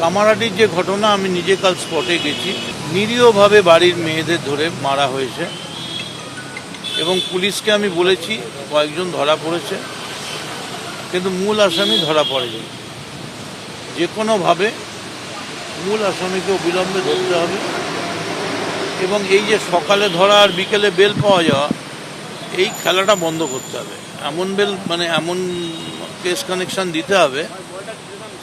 কামারাটির যে ঘটনা আমি নিজে কাল স্পটে গেছি, নিরীহভাবে বাড়ির মেয়েদের ধরে মারা হয়েছে এবং পুলিশকে আমি বলেছি, কয়েকজন ধরা পড়েছে, কিন্তু মূল আসামি ধরা পড়েনি। যে কোনোভাবে মূল আসামিকে অবিলম্বে ধরতে হবে এবং এই যে সকালে ধরা আর বিকেলে বেল পাওয়া যাওয়া, এই খেলাটা বন্ধ করতে হবে। এমন বেল মানে এমন কেস কানেকশন দিতে হবে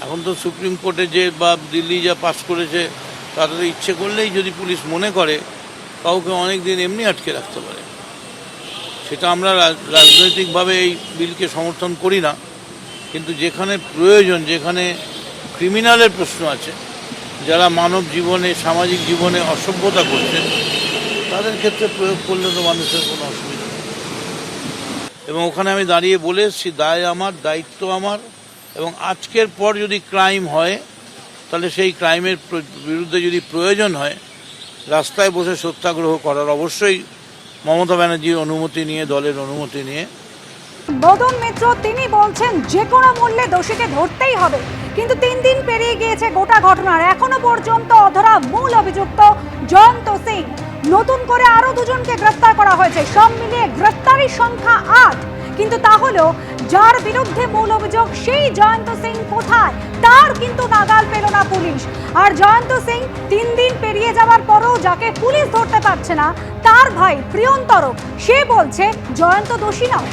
এখন তো সুপ্রিম কোর্টে যে বা দিল্লি যা পাস করেছে তাদের ইচ্ছে করলেই যদি পুলিশ মনে করে, কাউকে অনেক দিন এমনি আটকে রাখতে পারে। সেটা আমরা রাজ- রাজনৈতিকভাবে এই বিলকে সমর্থন করি না। কিন্তু যেখানে প্রয়োজন, যেখানে ক্রিমিনালের প্রশ্ন আছে, যারা মানব জীবনে, সামাজিক জীবনে অসভ্যতা করছে, তাদের ক্ষেত্রে প্রয়োগ করলে তো মানুষের কোনো অসুবিধা নেই। এবং ওখানে আমি দাঁড়িয়ে বলে এসেছি, দায় আমার, দায়িত্ব আমার। এবং আজকের পর যদি ক্রাইম হয়, তাহলে সেই ক্রাইমের বিরুদ্ধে যদি প্রয়োজন হয়, রাস্তায় বসে সত্যাগ্রহ করার অবশ্যই মমতা ব্যানার্জির অনুমতি নিয়ে, দলের অনুমতি নিয়ে। মদন মিত্র, তিনি বলছেন যে কোনো মূল্যে দোষীকে ধরতেই হবে। কিন্তু তিন দিন পেরিয়ে গিয়েছে গোটা ঘটনার। এখনও পর্যন্ত অধরা মূল অভিযুক্ত জয়ন্ত সিং। নতুন করে আরও দুজনকে গ্রেফতার করা হয়েছে। সব মিলিয়ে গ্রেফতারির সংখ্যা আট। কিন্তু তাহলেও যার বিরুদ্ধে মূল অভিযোগ সেই জয়ন্ত সিং কোথায়? তার কিন্তু নাগাল পেল না পুলিশ। আর জয়ন্ত সিং তিন দিন পেরিয়ে যাওয়ার পরেও যাকে পুলিশ ধরতে পারছে না তার ভাই প্রিয়ন্তর। সে বলছে জয়ন্ত দোষী নয়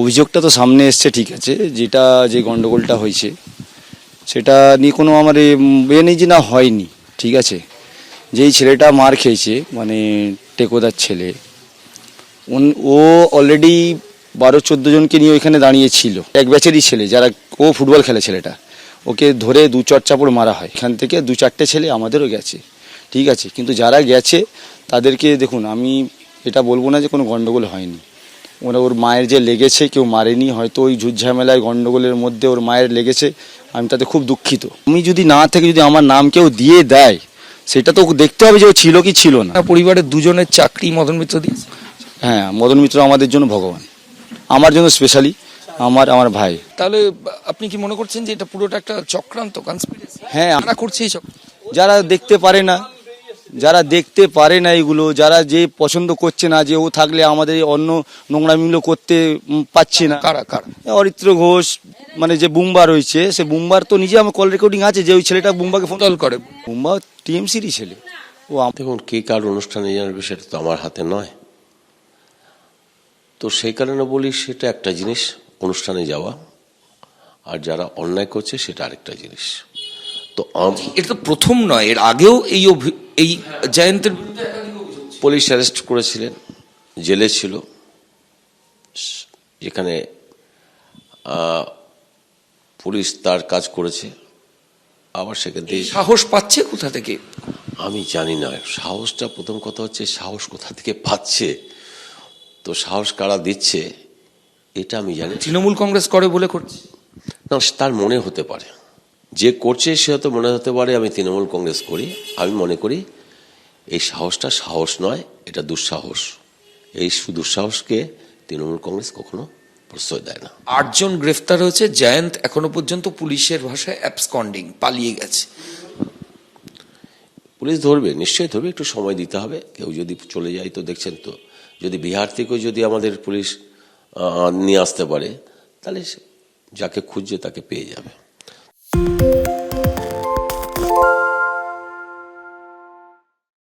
অভিযোগটা তো সামনে এসছে ঠিক আছে। যেটা যে গন্ডগোলটা হয়েছে সেটা নিয়ে কোনো আমার এ, নেই যে না হয়নি ঠিক আছে। যেই ছেলেটা মার খেয়েছে মানে টেকোদার ছেলে। ও অলরেডি বারো, চোদ্দ জনকে নিয়ে ওইখানে দাঁড়িয়ে ছিল। এক ব্যাচেরই ছেলে, যারা, ও ফুটবল খেলে ছেলেটা। ওকে ধরে দু চট চাপড় মারা হয়। এখান থেকে দু চারটে ছেলে আমাদেরও গেছে। ঠিক আছে, কিন্তু যারা গেছে, তাদেরকে দেখুন, আমি এটা বলব না যে কোনো গন্ডগোল হয়নি। ওরা ওর মায়ের যে লেগেছে, কেউ মারেনি, হয়তো ওই ঝুটঝামেলায় গন্ডগোলের মধ্যে ওর মায়ের লেগেছে, আমি তাতে খুব দুঃখিত। আমি যদি না থেকে যদি আমার নাম কেউ দিয়ে দেয় সেটা তো দেখতে হবে যে ও ছিল কি ছিল না। পরিবারের দুজনের চাকরি মদন মিত্র দিয়ে? হ্যাঁ মদন মিত্র আমাদের জন্য ভগবান। আমার জন্য স্পেশালি আমার আমার ভাই। তাহলে আপনি কি মনে করছেন যে এটা পুরোটা একটা চক্রান্ত কনস্পিরেসি হ্যাঁ আমরা করছি যারা দেখতে পারে না যারা দেখতে পারে না এগুলো যারা যে পছন্দ করছে না যে ও থাকলে আমাদের অন্য নোংরামিগুলো করতে পাচ্ছি না। কারা কারা? অরিত্র ঘোষ মানে যে বুম্বা রয়েছে সে বুম্বার তো নিজে আমার কল রেকর্ডিং আছে যে ওই ছেলেটা বুম্বাকে ফোন করে। বুম্বা টিএমসিরই ছেলে। ও দেখুন কে কার অনুষ্ঠানে জানাবে সেটা তো আমার হাতে নয়। তো সেই কারণে বলি সেটা একটা জিনিস অনুষ্ঠানে যাওয়া। আর যারা অন্যায় করছে সেটা আরেকটা জিনিস। তো এটা তো প্রথম নয় এর আগেও এই অভি- এই জয়ন্তের পুলিশ অ্যারেস্ট করেছিলেন জেলে ছিল যেখানে পুলিশ তার কাজ করেছে আবার সেখান থেকে সাহস পাচ্ছে কোথা থেকে? আমি জানি না সাহসটা প্রথম কথা হচ্ছে সাহস কোথা থেকে পাচ্ছে তো সাহস কারা দিচ্ছে এটা আমি জানি তৃণমূল কংগ্রেস করে বলে করছে। না তার মনে হতে পারে। যে করছে সে হয়তো মনে হতে পারে আমি তৃণমূল কংগ্রেস করি আমি মনে করি এই সাহসটা সাহস নয় এটা দুঃসাহস। এই দুঃসাহসকে তৃণমূল কংগ্রেস কখনো প্রশ্রয় দেয় না। আটজন গ্রেফতার হয়েছে জয়ন্ত এখনও পর্যন্ত পুলিশের ভাষায় অ্যাবসকন্ডিং পালিয়ে গেছে। পুলিশ ধরবে নিশ্চয়ই ধরবে একটু সময় দিতে হবে। কেউ যদি চলে যায় তো দেখছেন তো যদি বিহার থেকেও যদি আমাদের পুলিশ নিয়ে আসতে পারে তাহলে যাকে খুঁজছে তাকে পেয়ে যাবে।